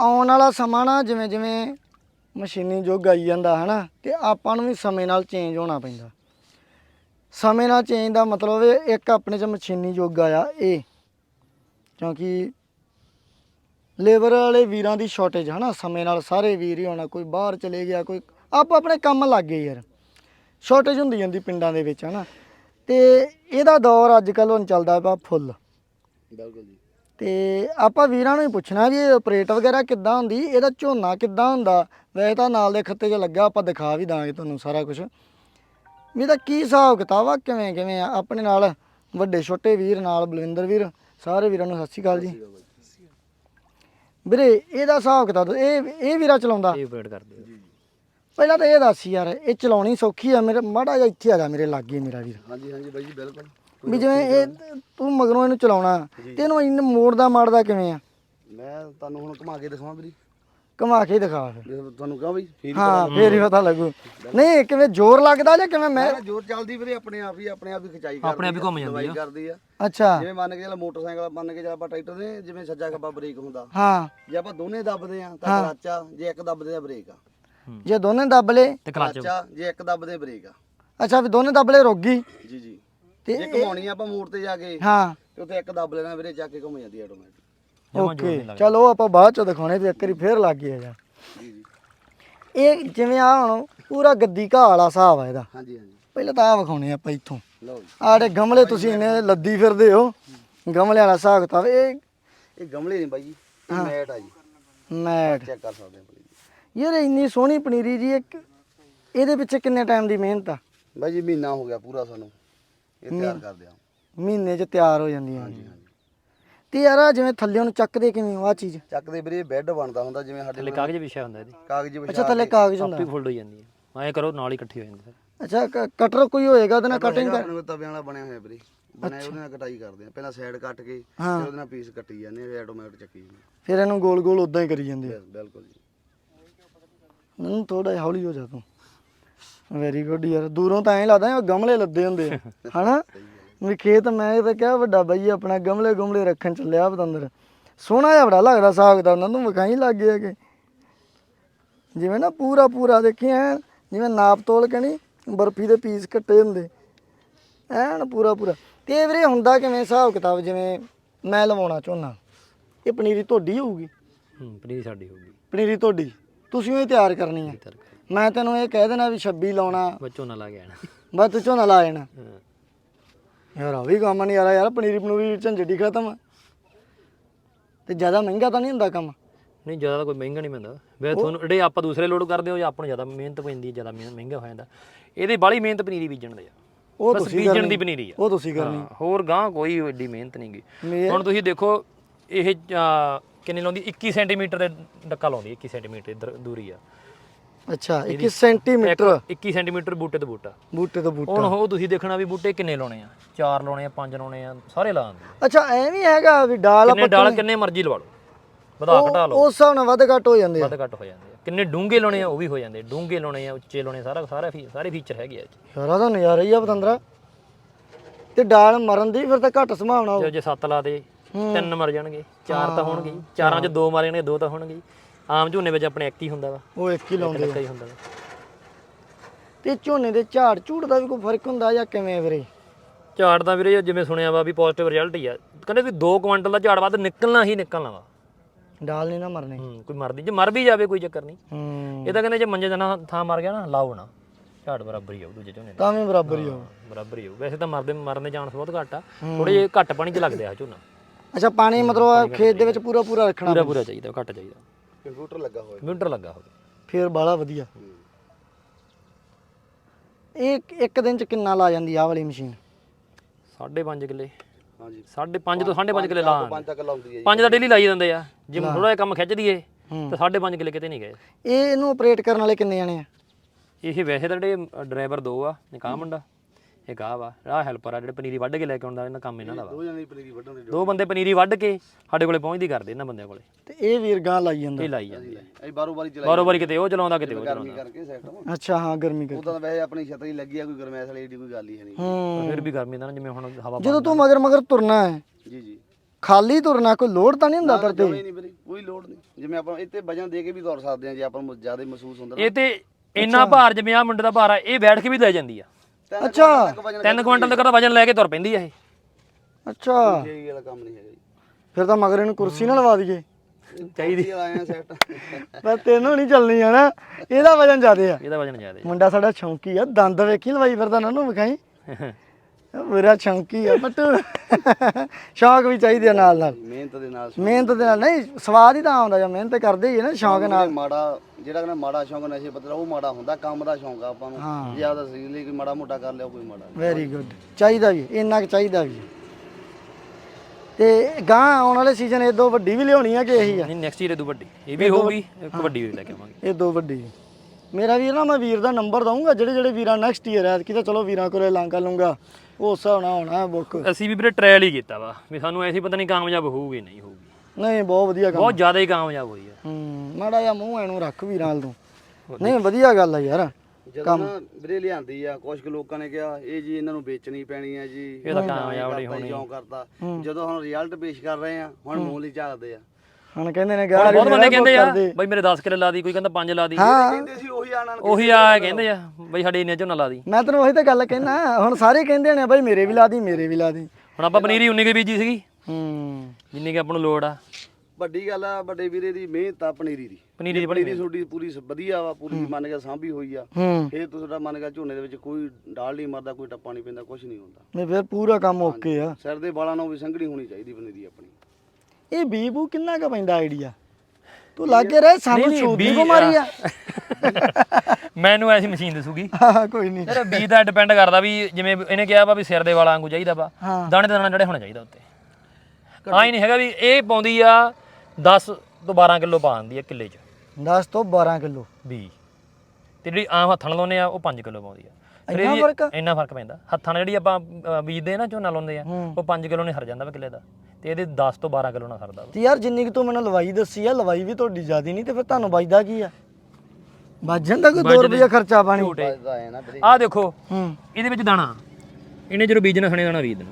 ਆਉਣ ਵਾਲਾ ਸਮਾਂ ਨਾ ਜਿਵੇਂ ਜਿਵੇਂ ਮਸ਼ੀਨੀ ਯੁੱਗ ਆਈ ਜਾਂਦਾ, ਹਨਾ, ਤੇ ਆਪਾਂ ਨੂੰ ਵੀ ਸਮੇਂ ਨਾਲ ਚੇਂਜ ਹੋਣਾ ਪੈਂਦਾ। ਸਮੇਂ ਨਾਲ ਚੇਂਜ ਦਾ ਮਤਲਬ ਇੱਕ ਆਪਣੇ ਚ ਮਸ਼ੀਨੀ ਯੁੱਗ ਆਇਆ, ਇਹ। ਕਿਉਂਕਿ ਲੇਬਰ ਵਾਲੇ ਵੀਰਾਂ ਦੀ ਸ਼ਾਰਟੇਜ ਹਨਾ, ਸਮੇਂ ਨਾਲ ਸਾਰੇ ਵੀਰ ਹੀ ਹੋਣਾ, ਕੋਈ ਬਾਹਰ ਚਲੇ ਗਿਆ, ਕੋਈ ਆਪ ਆਪਣੇ ਕੰਮ ਲੱਗ ਗਏ ਯਾਰ। ਸ਼ਾਰਟੇਜ ਹੁੰਦੀ ਜਾਂਦੀ ਪਿੰਡਾਂ ਦੇ ਵਿੱਚ, ਹਨਾ। ਤੇ ਇਹਦਾ ਦੌਰ ਅੱਜ ਕੱਲ੍ਹ ਹੁਣ ਚੱਲਦਾ ਪਿਆ ਫੁੱਲ। ਬਿਲਕੁਲ ਜੀ। ਤੇ ਆਪਾਂ ਵੀਰਾਂ ਨੂੰ ਹੀ ਪੁੱਛਣਾ ਵੀ ਇਹ ਆਪਰੇਟ ਵਗੈਰਾ ਕਿੱਦਾਂ ਹੁੰਦੀ ਇਹਦਾ ਝੋਨਾ ਕਿੱਦਾਂ ਹੁੰਦਾ? ਵੈਸੇ ਤਾਂ ਨਾਲ ਦੇ ਖੱਤੇ 'ਚ ਲੱਗਾ ਆਪਾਂ ਦਿਖਾ ਵੀ ਦਾਂਗੇ ਤੁਹਾਨੂੰ ਸਾਰਾ ਕੁਝ ਵੀ ਇਹਦਾ ਕੀ ਹਿਸਾਬ ਕਿਤਾਬ ਆ ਕਿਵੇਂ ਕਿਵੇਂ ਆ? ਆਪਣੇ ਨਾਲ ਵੱਡੇ ਛੋਟੇ ਵੀਰ ਨਾਲ ਬਲਵਿੰਦਰ ਵੀਰ ਸਾਰੇ ਵੀਰਾਂ ਨੂੰ ਸਤਿ ਸ਼੍ਰੀ ਅਕਾਲ ਜੀ। ਵੀਰੇ ਇਹਦਾ ਹਿਸਾਬ ਕਿਤਾਬ। ਇਹ ਇਹ ਵੀਰਾ ਚਲਾਉਂਦਾ? ਇਹ ਅਪਡੇਟ ਕਰਦੇ ਹੋ ਪਹਿਲਾਂ ਤਾਂ ਇਹ ਦੱਸ ਯਾਰ ਇਹ ਚਲਾਉਣੀ ਸੌਖੀ ਆ ਮੇਰੇ ਮਾੜਾ ਜਿਹਾ ਇੱਥੇ ਆ ਜਾ ਮੇਰੇ ਲਾਗੇ ਮੇਰਾ ਵੀਰ। ਹਾਂਜੀ ਹਾਂਜੀ ਬਾਈ ਜੀ ਬਿਲਕੁਲ। ਵੀ ਜਿਵੇਂ ਇਹ ਤੂੰ ਮਗਰੋਂ ਇਹਨੂੰ ਚਲਾਉਣਾ ਤੇ ਇਹਨੂੰ ਇੰਨ ਮੋੜਦਾ ਮਾਰਦਾ ਕਿਵੇਂ ਆ? ਮੈਂ ਤੁਹਾਨੂੰ ਹੁਣ ਘੁਮਾ ਕੇ ਦਿਖਾਵਾਂ ਵੀਰੇ। ਘੁਮਾ ਕੇ ਦਿਖਾ ਫਿਰ। ਜੇ ਤੁਹਾਨੂੰ ਕਹਾਂ ਬਈ ਫੀਲ ਹਾਂ ਫੇਰ ਹੀ ਪਤਾ ਲੱਗੂ। ਨਹੀਂ ਕਿਵੇਂ ਜ਼ੋਰ ਲੱਗਦਾ ਜਾਂ ਕਿਵੇਂ ਮੈਂ ਜੋਰ ਚੱਲਦੀ ਵੀਰੇ ਆਪਣੇ ਆਪ ਹੀ ਆਪਣੇ ਆਪ ਹੀ ਖਿਚਾਈ ਕਰਦੀ ਆਪਣੇ ਆਪ ਹੀ ਘੁੰਮ ਜਾਂਦੀ ਦਵਾਈ ਆ। ਕਰਦੀ ਆ। ਅੱਛਾ। ਜਿਵੇਂ ਮੰਨ ਕੇ ਚੱਲ ਮੋਟਰਸਾਈਕਲ ਮੰਨ ਕੇ ਚੱਲ ਆਪਾਂ ਟਰੈਕਟਰ ਦੇ ਜਿਵੇਂ ਸੱਜਾ ਖੱਬਾ ਬ੍ਰੇਕ ਹੁੰਦਾ। ਹਾਂ। ਜੇ ਆਪਾਂ ਦੋਨੇ ਦੱਬਦੇ ਆ ਤਾਂ ਕਲੱਚ ਆ ਜੇ ਇੱਕ ਦੱਬਦੇ ਆ ਬ੍ਰੇਕ ਆ। ਜੇ ਦੋਨੇ ਦੱਬ ਲੇ ਤੇ ਕਲਚ ਕਲੱਚ ਆ ਜੇ ਇੱਕ ਦੱਬਦੇ ਬ੍ਰੇਕ ਆ। ਅੱਛਾ ਵੀ ਦੋਨੇ ਦੱਬ ਲੇ ਰੁਕ ਗਈ। ਜੀ ਜੀ। ਤੇ ਜੇ ਘਮਾਉਣੀ ਆ ਆਪਾਂ ਮੋੜ ਤੇ ਜਾ ਕੇ ਹਾਂ। ਤੇ ਉੱਥੇ ਇੱਕ ਦੱਬ ਲੈਣਾ ਵੀਰੇ ਜਾ ਕੇ ਘੁੰਮ ਜਾਂਦੀ ਆਟੋਮੈਟਿਕ ਓਕੇ ਚਲੋ ਆਪਾਂ ਬਾਅਦ ਚ ਦਿਖਾਉਣੇ ਤੇ ਇੱਕ ਵਾਰੀ ਫੇਰ ਲੱਗ ਗਿਆ ਜਾ ਜੀ ਜੀ। ਇਹ ਜਿਵੇਂ ਆ ਹੁਣ ਪੂਰਾ ਗੱਦੀ ਘਾਹ ਵਾਲਾ ਹਿਸਾਬ ਆ ਇਹਦਾ। ਹਾਂਜੀ ਹਾਂਜੀ। ਪਹਿਲਾਂ ਤਾਂ ਆ ਵਿਖਾਉਣੇ ਆਪਾਂ ਇੱਥੋਂ। ਲਓ ਜੀ। ਆੜੇ ਗਮਲੇ ਤੁਸੀਂ ਇਹਨੇ ਲੱਦੀ ਫਿਰਦੇ ਹੋ ਗਮਲੇ ਵਾਲਾ ਹਿਸਾਬ ਕਿਤਾਬ ਇਹ ਇਹ ਗਮਲੇ ਨਹੀਂ ਬਾਈ ਜੀ ਇਹ ਮੈਟ ਆ ਜੀ। ਮੈਟ। ਚੈੱਕ ਕਰ ਸਕਦੇ ਆ please। ਯਾਰ ਇੰਨੀ ਸੋਹਣੀ ਪਨੀਰੀ ਜੀ ਇੱਕ ਇਹਦੇ ਪਿੱਛੇ ਕਿੰਨੇ ਟਾਈਮ ਦੀ ਮਿਹਨਤ ਆ? ਬਾਈ ਜੀ ਮਹੀਨਾ ਹੋ ਗਿਆ ਪੂਰਾ ਸਾਨੂੰ। ਇਹ ਤਿਆਰ ਕਰਦੇ ਆ। ਮਹੀਨੇ 'ਚ ਤਿਆਰ ਹੋ ਜਾਂਦੀਆਂ ਹਾਂਜੀ ਹਾਂਜੀ। ਤੇ ਯਾਰ ਆਹ ਜਿਵੇਂ ਥੱਲੇ ਨੂੰ ਚੱਕਦੇ ਕਿਵੇਂ ਆ ਚੀਜ਼? ਚੱਕਦੇ ਵੀਰੇ ਬੈੱਡ ਬਣਦਾ ਹੁੰਦਾ ਜਿਵੇਂ ਸਾਡੇ ਕਾਗਜ਼ ਵਿਛਿਆ ਹੁੰਦਾ ਇਹਦੇ। ਕਾਗਜ਼ ਅੱਛਾ ਵਿਛਾ ਥੱਲੇ ਕਾਗਜ਼ ਹੁੰਦਾ। ਆਪੇ ਫੋਲਡ ਹੋ ਜਾਂਦੀ ਹੈ। ਐਂ ਕਰੋ ਨਾਲ ਹੀ ਇਕੱਠੀ ਹੋ ਜਾਂਦੀ ਫਿਰ। ਅੱਛਾ ਕ- ਕਟਰ ਕੋਈ ਹੋਏਗਾ ਉਹਦੇ ਨਾਲ ਕਟਿੰਗ ਆਪਣੇ ਕੋਲ ਤਵਿਆਂ ਵਾਲਾ ਬਣਿਆ ਹੋਇਆ ਵੀਰੇ। ਬਣਿਆ ਉਹਦੇ ਨਾਲ ਕਟਾਈ ਕਰਦੇ ਆ। ਪਹਿਲਾਂ ਸਾਈਡ ਕੱਟ ਕੇ ਹਾਂ। ਉਹਦੇ ਨਾਲ ਪੀਸ ਕੱਟੀ ਜਾਂਦੇ ਆ ਆਟੋਮੈਟਿਕ ਚੱਕੀ ਜਾਂਦੇ ਫਿਰ ਇਹਨੂੰ ਗੋਲ ਗੋਲ ਉਦਾਂ ਹੀ ਕਰੀ ਜਾਂਦੇ ਆ। ਆ। ਬਿਲਕੁਲ ਜੀ। ਨੂੰ ਥੋੜਾ ਹੌਲੀ ਹੋ ਜਾ ਤੂੰ। ਵੈਰੀ ਗੁੱਡ ਯਾਰ ਦੂਰੋਂ ਤਾਂ ਐਂ ਲੱਗਦਾ ਜਿਵੇਂ ਗਮਲੇ ਲੱਦੇ ਹੁੰਦੇ ਆ। ਹਨਾ? ਵੀ ਖੇਤ ਮੈਂ ਇਹ ਤਾਂ ਕਿਹਾ ਵੱਡਾ ਬਾਈ ਆਪਣਾ ਗਮਲੇ ਗੁਮਲੇ ਰੱਖਣ ਚੱਲਿਆ ਬਤੰਦਰ ਸੋਹਣਾ ਜਿਹਾ ਬੜਾ ਲੱਗਦਾ ਸਾਗ ਦਾ ਉਹਨਾਂ ਨੂੰ ਵਿਖਾਈ ਲੱਗ ਗਿਆ ਕਿ ਜਿਵੇਂ ਨਾ ਪੂਰਾ ਪੂਰਾ ਦੇਖੀ ਐਨ ਜਿਵੇਂ ਨਾਪ ਤੋਲ ਕੇ ਨਹੀਂ ਬਰਫੀ ਦੇ ਪੀਸ ਕੱਟੇ ਹੁੰਦੇ। ਐਨ ਪੂਰਾ ਪੂਰਾ। ਤੇ ਵੀਰੇ ਹੁੰਦਾ ਕਿਵੇਂ ਹਿਸਾਬ ਕਿਤਾਬ ਜਿਵੇਂ ਮੈਂ ਲਵਾਉਣਾ ਝੋਨਾ ਇਹ ਪਨੀਰੀ ਤੁਹਾਡੀ ਹੋਊਗੀ? ਹੂੰ ਪਨੀਰ ਸਾਡੀ ਹੋਊਗੀ। ਪਨੀਰੀ ਤੁਹਾਡੀ? ਤੁਸੀਂ ਉਹ ਹੀ ਤਿਆਰ ਕਰਨੀ। ਹੈ ਮੈਂ ਤੈਨੂੰ ਇਹ ਕਹਿ ਦੇਣਾ ਵੀ 26 ਲਾਉਣਾ। ਬੱਚੋਂ ਨਾ ਲਾ ਆਣਾ। ਬਸ ਤੂੰ ਝੋਨਾ ਲਾ ਜਾਣਾ ਯਾਰ ਆ ਵੀ ਕੰਮ ਨਹੀਂ ਆ ਰਿਹਾ ਯਾਰ ਪਨੀਰੀ ਪਨੂਰੀ ਝੰਜਟੀ ਖਤਮ। ਤੇ ਜ਼ਿਆਦਾ ਮਹਿੰਗਾ ਤਾਂ ਨਹੀਂ ਹੁੰਦਾ ਕੰਮ? ਨਹੀਂ ਜ਼ਿਆਦਾ ਕੋਈ ਮਹਿੰਗਾ ਨਹੀਂ ਪੈਂਦਾ। ਵੇ ਤੁਹਾਨੂੰ ਜਿਹੜੇ ਆਪਾਂ ਦੂਸਰੇ ਲੋਡ ਕਰਦੇ ਹੋ ਜਾਂ ਆਪਾਂ ਨੂੰ ਜ਼ਿਆਦਾ ਮਿਹਨਤ ਪੈਂਦੀ ਹੈ ਜ਼ਿਆਦਾ ਮਹਿੰਗਾ ਹੋ ਜਾਂਦਾ। ਇਹਦੀ ਬਾਲੀ ਮਿਹਨਤ ਪਨੀਰੀ ਬੀਜਣ ਦੇ ਆ। ਉਹ ਤੁਸੀਂ ਬੀਜਣ ਦੀ ਪਨੀਰੀ ਆ। ਉਹ ਤੁਸੀਂ ਕਰਨੀ। ਹੋਰ ਗਾਂ ਕੋਈ ਏਡੀ ਮਿਹਨਤ ਨਹੀਂ ਗੀ। ਮੇ- ਹੁਣ ਤੁਸੀਂ ਦੇਖੋ ਇਹ ਕਿੰਨੀ ਲਾਉਂਦੀ 21 ਸੈਂਟੀਮੀਟਰ ਦੇ ਡੱਕਾ ਲਾਉਂਦੀ 21 ਸੈਂਟੀਮੀਟਰ ਦਰ- ਦੂਰੀ ਆ। ਅੱਛਾ 21 ਸੈਂਟੀਮੀਟਰ? 21 ਸੈਂਟੀਮੀਟਰ ਬੂਟੇ ਤੋਂ ਬੂਟਾ। ਬੂਟੇ ਤੋਂ ਬੂਟਾ। ਹੁਣ ਉਹ ਤੁਸੀਂ ਦੇਖਣਾ ਵੀ ਬੂਟੇ ਕਿੰਨੇ ਲਾਉਣੇ ਆ? ਚਾਰ ਲਾਉਣੇ ਆ ਪੰਜ ਲਾਉਣੇ ਆ ਸਾਰੇ ਲਾ ਦਿੰਦੇ ਅੱਛਾ ਐ ਵੀ ਹੈਗਾ ਵੀ ਡਾਲ ਕਿੰਨੇ ਡਾਲ ਕਿੰਨੇ ਮਰਜ਼ੀ ਲਵਾ ਲਓ। ਵਧਾ ਘਟਾ ਲਓ। ਉਸ ਹਿਸਾਬ ਨਾਲ ਵੱਧ ਘੱਟ ਹੋ ਜਾਂਦੇ ਆ। ਵੱਧ ਘੱਟ ਹੋ ਜਾਂਦੇ ਆ। ਕਿੰਨੇ ਡੂੰਘੇ ਲਾਉਣੇ ਆ ਉਹ ਵੀ ਹੋ ਜਾਂਦੇ ਡੂੰਘੇ ਲਾਉਣੇ ਆ ਉੱਚੇ ਲਾਉਣੇ ਸਾਰਾ ਸਾਰਾ ਸਾਰੇ ਫੀਚਰ ਹੈਗੇ ਆ। ਯਾਰਾ ਤਾਂ ਨਜ਼ਾਰਾ ਹੀ ਆ ਬਤੰਦਰਾ ਤੇ ਡਾਲ ਮਰਨ ਦੀ ਫਿਰ ਤਾਂ ਘੱਟ ਸੰਭਾਵਨਾ ਜੇ ਜੇ ਸੱਤ ਲਾ ਦੇ ਤਿੰਨ ਮਰ ਜਾਣਗੇ ਚਾਰ ਤਾਂ ਹੋਣਗੇ ਹੀ। ਚਾਰਾਂ 'ਚ ਦੋ ਮਰ ਜਾਣਗੇ ਦੋ ਤਾਂ ਹੋਣਗੇ ਹੀ। ਆਮ ਝੋਨੇ ਵਿੱਚ ਆਪਣੇ ਇੱਕ ਹੀ ਹੁੰਦਾ ਵਾ। ਉਹ ਇੱਕ ਹੀ ਲਾਉਂਦੇ ਆ। ਇੱਕ ਹੀ ਹੁੰਦਾ ਵਾ। ਤੇ ਝੋਨੇ ਦੇ ਝਾੜ ਝੂੜ ਦਾ ਵੀ ਕੋਈ ਫ਼ਰਕ ਹੁੰਦਾ ਜਾਂ ਕਿਵੇਂ ਵੀਰੇ? ਝਾੜ ਦਾ ਵੀਰੇ ਜਿਵੇਂ ਸੁਣਿਆ ਵਾ ਵੀ ਪੋਜ਼ਿਟਿਵ ਰਿਜ਼ਲਟ ਹੀ ਆ। ਕਹਿੰਦੇ ਵੀ 2 ਕੁਇੰਟਲ ਦਾ ਝਾੜ ਵੱਧ ਨਿਕਲਣਾ ਹੀ ਨਿਕਲਣਾ ਵਾ। ਡਾਲ ਨਹੀਂ ਨਾ ਮਰਨੇ। ਹੂੰ ਕੋਈ ਮਰਦੀ ਜੇ ਮਰ ਵੀ ਜਾਵੇ ਕੋਈ ਚੱਕਰ ਨਹੀਂ। ਹੂੰ। ਇਹ ਤਾਂ ਕਹਿੰਦੇ ਜੇ ਮੰਜੇ ਦਾ ਨਾ ਥਾਂ ਮਰ ਗਿਆ ਨਾ ਲਾਓ ਨਾ। ਝਾੜ ਬਰਾਬਰ ਹੀ ਆਊ ਦੂਜੇ ਝੋਨੇ ਦਾ। ਤਾਂ ਵੀ ਬਰਾਬਰ ਹੀ ਹੋ ਬਰਾਬਰ ਹੀ ਆਊ। ਵੈਸੇ ਤਾਂ ਮਰਦੇ ਮਰਨ ਦੇ ਚਾਂਸ ਬਹੁਤ ਘੱਟ ਆ। ਥੋੜੇ ਜਿਹੇ ਘੱਟ ਪਾਣੀ 'ਚ ਲੱਗਦੇ ਆ ਝੋਨਾ। ਅੱਛਾ ਪਾਣੀ ਮਤਲਬ ਖੇਤ ਦੇ ਵਿੱਚ ਪੂਰਾ ਪੂਰਾ ਰੱਖਣਾ ਪੂਰਾ ਪੂਰਾ ਚਾਹੀਦਾ ਘੱਟ ਚਾਹੀਦਾ। ਕੰਪਿਊਟਰ ਲੱਗਾ ਹੋਇਆ। ਮਿੰਟਰ ਲੱਗਾ ਹੋਵੇ ਫੇਰ ਬਾਲਾ ਵਧੀਆ। ਇਹ ਇੱਕ ਦਿਨ ਚ ਕਿੰਨਾ ਲਾ ਜਾਂਦੀ ਆਹ ਵਾਲੀ ਮਸ਼ੀਨ? 5.5 ਕਿੱਲੇ। ਹਾਂਜੀ। 5.5 ਤੋਂ 5.5 ਕਿੱਲੇ ਲਾ ਪੰਜ ਤੱਕ ਲਾਉਂਦੀ ਹੈ ਜੀ। ਪੰਜ ਦਾ ਡੇਲੀ ਲਾਈ ਜਾਂਦੇ ਆ। ਜੇ ਥੋੜਾ ਜਿਹਾ ਕੰਮ ਖਿੱਚ ਦਈਏ ਹੂੰ। ਤਾਂ 5.5 ਕਿੱਲੇ ਕਿਤੇ ਨਹੀਂ ਗਏ। ਇਹ ਇਹਨੂੰ ਆਪਰੇਟ ਕਰਨ ਵਾਲੇ ਕਿੰਨੇ ਜਾਣੇ ਆ? ਇਹ ਵੈਸੇ ਤਾਂ ਜਿਹੜੇ ਡਰਾਈਵਰ ਦੋ ਆ ਇੱਕ ਆਹ ਮੁੰਡਾ। ਇੱਕ ਆਹ ਵਾ ਆਹ ਹੈਲਪਰ ਆ ਜਿਹੜੇ ਪਨੀਰੀ ਵੱਢ ਕੇ ਲੈ ਕੇ ਆਉਂਦਾ ਇਹਨਾਂ ਕੰਮ ਇਹਨਾਂ ਦਾ ਵਾ। ਦੋ ਜਣੇ ਪਨੀਰੀ ਵੱਢਣ ਦੇ ਦੋ ਬੰਦੇ ਪਨੀਰੀ ਵੱਢ ਕੇ ਸਾਡੇ ਕੋਲੇ ਪਹੁੰਚਦੀ ਕਰਦੇ ਇਹਨਾਂ ਬੰਦਿਆਂ ਕੋਲੇ। ਤੇ ਇਹ ਵੀਰ ਗਾਂ ਲਾਈ ਜਾਂਦਾ। ਇਹ ਲਾਈ ਜਾਂਦੀ ਅਸੀਂ ਬਾਰੋ ਬਾਰੀ ਚਲਾਈ ਬਾਰੋ ਬਾਰੀ ਕਿਤੇ ਉਹ ਚਲਾਉਂਦਾ ਕਿਤੇ ਉਹ ਗਰਮੀ ਚਲਾਉਂਦਾ। ਕਰਕੇ ਸੈੱਟ ਅੱਛਾ ਹਾਂ ਗਰਮੀ ਕਰ ਉਦਾਂ ਤਾਂ ਵੈਸੇ ਆਪਣੀ ਛਤਰੀ ਲੱਗੀ ਆ ਕੋਈ ਗਰਮੈਸ਼ ਵਾਲੀ ਏਡੀ ਕੋਈ ਗੱਲ ਹੀ ਹੈ ਨਹੀਂ। ਹੂੰ। ਫਿਰ ਵੀ ਗਰਮੀ ਦਾ ਨਾ ਜਿਵੇਂ ਹੁਣ ਹਵਾ ਜਦੋਂ ਤੂੰ ਮਗਰ ਮਗਰ ਤੁਰਨਾ ਹੈ ਜੀ ਜੀ। ਖਾਲੀ ਤੁਰਨਾ ਕੋਈ ਲੋਡ ਤਾਂ ਨਹੀਂ ਹੁੰਦਾ ਪਰ ਤੇ ਜਮੇ ਨਹੀਂ ਵੀਰੇ ਕੋਈ ਲੋੜ ਨਹੀਂ। ਜਿਵੇਂ ਆਪਾਂ ਇੱਥੇ ਵਜਨ ਦੇ ਕੇ ਵੀ ਦੌੜ ਸਕਦੇ ਆ ਜੇ ਆਪਾਂ ਨੂੰ ਜ਼ਿਆਦਾ ਮਹਿਸੂਸ ਹੁੰਦਾ ਇਹ ਤੇ ਇੰਨਾ ਭਾਰ ਜਿਵੇਂ ਆ ਮੁੰਡੇ ਦਾ ਭਾਰ ਆ ਇਹ ਬੈਠ ਕੇ ਵੀ ਲੈ ਜਾਂਦੀ ਆ। ਅੱਛਾ। 3 ਕੁਇੰਟਲ ਤੱਕ ਦਾ ਵਜਨ ਲੈ ਕੇ ਤੁਰ ਪੈਂਦੀ ਆ ਇਹ। ਅੱਛਾ। ਇਹ ਵਾਲਾ ਕੰਮ ਨਹੀਂ ਹੈਗਾ ਜੀ। ਫਿਰ ਤਾਂ ਮਗਰ ਇਹਨੂੰ ਕੁਰਸੀ ਨਾਲ ਲਵਾ ਦਈਏ। ਚਾਹੀਦੀ ਆਇਆ ਸੈੱਟ ਤੈਨੂੰ ਨਹੀਂ ਚੱਲਣੀ ਹੈ ਨਾ ਇਹਦਾ ਵਜਨ ਜ਼ਿਆਦੇ ਆ। ਇਹਦਾ ਵਜਨ ਜ਼ਿਆਦਾ ਮੁੰਡਾ ਸਾਡਾ ਸ਼ੌਂਕੀ ਆ। ਦੰਦ ਵੇਖੀ ਲਵਾਈ ਫਿਰਦਾ ਨਾ ਉਹਨੂੰ ਵਿਖਾਈ। ਮੇਰਾ ਸ਼ੌਂਕੀ ਆ ਬਟ ਸ਼ੌਂਕ ਵੀ ਚਾਹੀਦੇ ਆ ਨਾਲ ਨਾਲ। ਮਿਹਨਤ ਦੇ ਨਾਲ ਮਿਹਨਤ ਦੇ ਨਾਲ ਨਹੀਂ ਸਵਾਦ ਹੀ ਤਾਂ ਆਉਂਦਾ ਜਾਂ ਮਿਹਨਤ ਕਰਦੇ ਹੀ ਆ ਨਾ ਸ਼ੌਂਕ ਨਾਲ। ਮਾੜਾ ਜਿਹੜਾ ਕਹਿੰਦਾ ਮਾੜਾ ਸ਼ੌਂਕ ਨਸ਼ੇ ਪੱਤੇ ਦਾ ਉਹ ਮਾੜਾ ਹੁੰਦਾ ਕੰਮ ਦਾ ਸ਼ੌਂਕ ਆ ਆਪਾਂ। ਨੂੰ। ਜੇ ਆਪਦਾ ਸਰੀਰ ਲਈ ਕੋਈ ਮਾੜਾ ਮੋਟਾ ਕਰ ਲਿਆ ਕੋਈ ਮਾੜਾ। ਵੈਰੀ ਗੁੱਡ ਚਾਹੀਦਾ ਵੀ ਇੰਨਾ ਕੁ ਚਾਹੀਦਾ ਵੀ। ਤੇ ਗਾਂ ਆਉਣ ਵਾਲੇ ਸੀਜ਼ਨ ਇਦੋਂ ਵੱਡੀ ਵੀ ਲਿਆਉਣੀ ਆ ਕਿ ਇਹੀ ਆ? ਨਹੀਂ ਨੈਕਸਟ ਈਅਰ ਇਹ ਵੱਡੀ। ਇਹ ਵੀ ਹੋਊਗੀ ਇੱਕ ਵੱਡੀ ਵੀ ਲੈ ਕੇ ਆਵਾਂਗੇ। ਇਹ ਦੋ ਵੱਡੀ। ਮੇਰਾ ਵੀਰ ਨਾ ਮੈਂ ਵੀਰ ਦਾ ਨੰਬਰ ਦਊਂਗਾ ਜਿਹੜੇ ਜਿਹੜੇ ਵੀਰਾਂ ਨੈਕਸਟ ਈਅਰ ਆ ਕਿਤੇ ਚਲੋ ਵੀਰਾਂ ਕੋਲੇ ਲਾਂਗਾ ਲੂੰਗਾ ਉਸ ਨਾਲ ਹੋਣਾ ਬੁੱਕ ਅਸੀਂ ਵੀ ਵੀਰੇ ਟ੍ਰਾਇਲ ਹੀ ਕੀਤਾ ਵਾ। ਵੀ ਸਾਨੂੰ ਐਸੀ ਪਤਾ ਨਹੀਂ ਕਾਮਯਾਬ ਹੋਊਗੀ ਨਹੀਂ ਹੋਊਗੀ। ਨਹੀਂ ਬਹੁਤ ਵਧੀਆ ਕੰਮ। ਬਹੁਤ ਜ਼ਿਆਦਾ ਹੀ ਕਾਮਯਾਬ ਹੋਈ ਆ। ਹੂੰ ਮਾੜਾ ਜਿਹਾ ਮੂੰਹ ਐਨੂੰ ਰੱਖ ਵੀਰਾਂ ਤੋਂ। ਨਹੀਂ ਵਧੀਆ ਗੱਲ ਆ ਯਾਰ ਜਦੋਂ ਨਾ ਵੀਰੇ ਲਿਆਂਦੀ ਆ ਕੁਝ ਕੁ ਲੋਕਾਂ ਨੇ ਕਿਹਾ ਇਹ ਜੀ ਇਹਨਾਂ ਨੂੰ ਵੇਚਣੀ ਪੈਣੀ ਆ ਜੀ। ਇਹ ਤਾਂ ਕਾਮਯਾਬ ਨਹੀਂ ਹੋਣੀ। ਕਿਉਂ ਜਦੋਂ ਹੁਣ ਰਿਜ਼ਲਟ ਪੇਸ਼ ਕਰ ਰਹੇ ਆ ਹੁਣ ਮੂੰਹ ਲਈ ਝਾਕਦੇ ਆ। ਹੁਣ ਕਹਿੰਦੇ ਨੇ ਗਾੜੀ ਬਹੁਤ ਬੰਦੇ ਕਹਿੰਦੇ ਆ ਬਈ ਮੇਰੇ 10 ਕਿੱਲੇ ਲਾ ਦੀ ਕੋਈ ਕਹਿੰਦਾ 5 ਲਾ ਦੀ। ਹਾਂ। ਕਹਿੰਦੇ ਸੀ ਉਹੀ ਆਣਨ ਉਹੀ ਆ ਕਹਿੰਦੇ ਆ ਬਈ ਸਾਡੇ ਇੰਨੇ ਝੋਨਾ ਲਾ ਦੀ। ਮੈਂ ਤੈਨੂੰ ਉਹੀ ਤਾਂ ਗੱਲ ਕਹਿਣਾ ਹੁਣ ਸਾਰੇ ਕਹਿੰਦੇ ਨੇ ਬਈ ਮੇਰੇ ਵੀ ਲਾ ਦੀ ਮੇਰੇ ਵੀ ਲਾ ਦੀ। ਹੁਣ ਆਪਾਂ ਪਨੀਰੀ ਉਨੀ ਕੁ ਬੀਜੀ ਸੀਗੀ। ਹੂੰ। ਜਿੰਨੀ ਕਿ ਆਪਾਂ ਨੂੰ ਲੋੜ ਆ। ਵੱਡੀ ਗੱਲ ਆ ਵੱਡੇ ਵੀਰੇ ਦੀ ਮਿਹਨਤ ਆ ਪਨੀਰੀ ਦੀ। ਪਨੀਰੀ ਦੀ ਪਨੀਰੀ ਤੁਹਾਡੀ ਪੂਰੀ ਵਧੀਆ ਵਾ ਪੂਰੀ ਮੰਨ ਕੇ ਸਾਂਭੀ ਹੋਈ ਆ। ਇਹ ਤੁਹਾਡਾ ਮੰਨ ਕੇ ਝੋਨੇ ਦੇ ਵਿੱਚ ਕੋਈ ਡਾਲ ਨਹੀਂ ਮਰਦਾ ਕੋਈ ਟੱਪਾ ਨਹੀਂ ਪੈਂਦਾ ਕੁਝ ਨਹੀਂ ਹੁੰਦਾ। ਨਹੀਂ ਫਿਰ ਪੂਰਾ ਕੰਮ ਓਕੇ ਆ। ਸਿਰ ਦੇ ਵਾਲਾਂ ਨੂੰ ਵੀ ਸੰਘਣੀ ਹੋਣੀ ਚਾਹੀਦੀ ਪਨੀਰੀ ਆਪਣੀ। ਇਹ ਬੀਬੂ ਕਿੰਨਾ ਕੁ ਪੈਂਦਾ ਆਈਡੀਆ ਤੂੰ ਲਾਗੇ ਰਹਿ ਸਾਨੂੰ ਨਹੀਂ, ਬੀ- ਬਿਮਾਰੀ ਆ। ਮੈਨੂੰ ਐਸੀ ਮਸ਼ੀਨ ਦੱਸੂਗੀ। ਹਾਂ, ਕੋਈ ਨਹੀਂ। ਯਾਰ ਬੀਜ ਦਾ ਡਿਪੈਂਡ ਕਰਦਾ ਵੀ ਜਿਵੇਂ ਇਹਨੇ ਕਿਹਾ ਵਾ ਵੀ ਸਿਰ ਦੇ ਵਾਲਾਂ ਵਾਂਗੂ ਚਾਹੀਦਾ ਵਾ ਹਾਂ। ਦਾਣੇ ਤੇ ਦਾਣਾ ਜਿਹੜੇ ਹੋਣਾ ਚਾਹੀਦਾ ਉੱਤੇ। ਆਈ ਨਹੀਂ ਹੈਗਾ ਵੀ ਇਹ ਪਾਉਂਦੀ ਆ 10 ਤੋਂ 12 ਕਿਲੋ ਪਾਉਂਦੀ ਆ ਕਿੱਲੇ 'ਚ। 10 ਤੋਂ 12 ਕਿਲੋ। ਬੀਜ। ਤੇ ਜਿਹੜੀ ਆਮ ਹੱਥਾਂ ਨਾਲ ਲਾਉਂਦੇ ਆ ਉਹ 5 ਕਿਲੋ ਪਾਉਂਦੀ ਆ। ਫਿਰ ਇੰਨਾ ਇਹਦੀ- ਫ਼ਰਕ? ਇੰਨਾ ਫ਼ਰਕ ਪੈਂਦਾ। ਹੱਥਾਂ ਨਾਲ ਜਿਹੜੀ ਆਪਾਂ ਅ, ਬੀਜਦੇ ਆ ਨਾ ਝੋਨਾ ਲਾਉਂਦੇ ਆ ਹੂੰ। ਉਹ 5 ਕਿਲੋ ਨਹੀਂ ਹਰ ਜਾਂਦਾ ਵਾ ਕਿੱਲੇ ਦਾ। ਤੇ ਇਹਦੇ 10 ਤੋਂ 12 ਕਿਲੋ ਨਾਲ ਸਰਦਾ ਵਾ। ਤੇ ਯਾਰ ਜਿੰਨੀ ਕਿ ਤੂੰ ਮੈਨੂੰ ਲਵਾਈ ਦੱਸੀ ਆ ਲਵਾਈ ਵੀ ਤੁਹਾਡੀ ਜ਼ਿਆਦੀ ਨਹੀਂ ਤੇ ਫਿਰ ਤੁਹਾਨੂੰ ਬਚਦਾ ਕੀ ਆ? ਬਚ ਜਾਂਦਾ ਕੋਈ 2 ਰੁਪਏ ਖਰਚਾ ਪਾਣੀ? ਝੂਟੇ ਨਾ ਆਹ ਦੇਖੋ ਹੂੰ। ਇਹਦੇ ਵਿੱਚ ਦਾਣਾ। ਇਹਨੇ ਜਦੋਂ ਬੀਜਣਾ ਸਣੇ ਦਾਣਾ ਬੀਜ ਦੇਣਾ।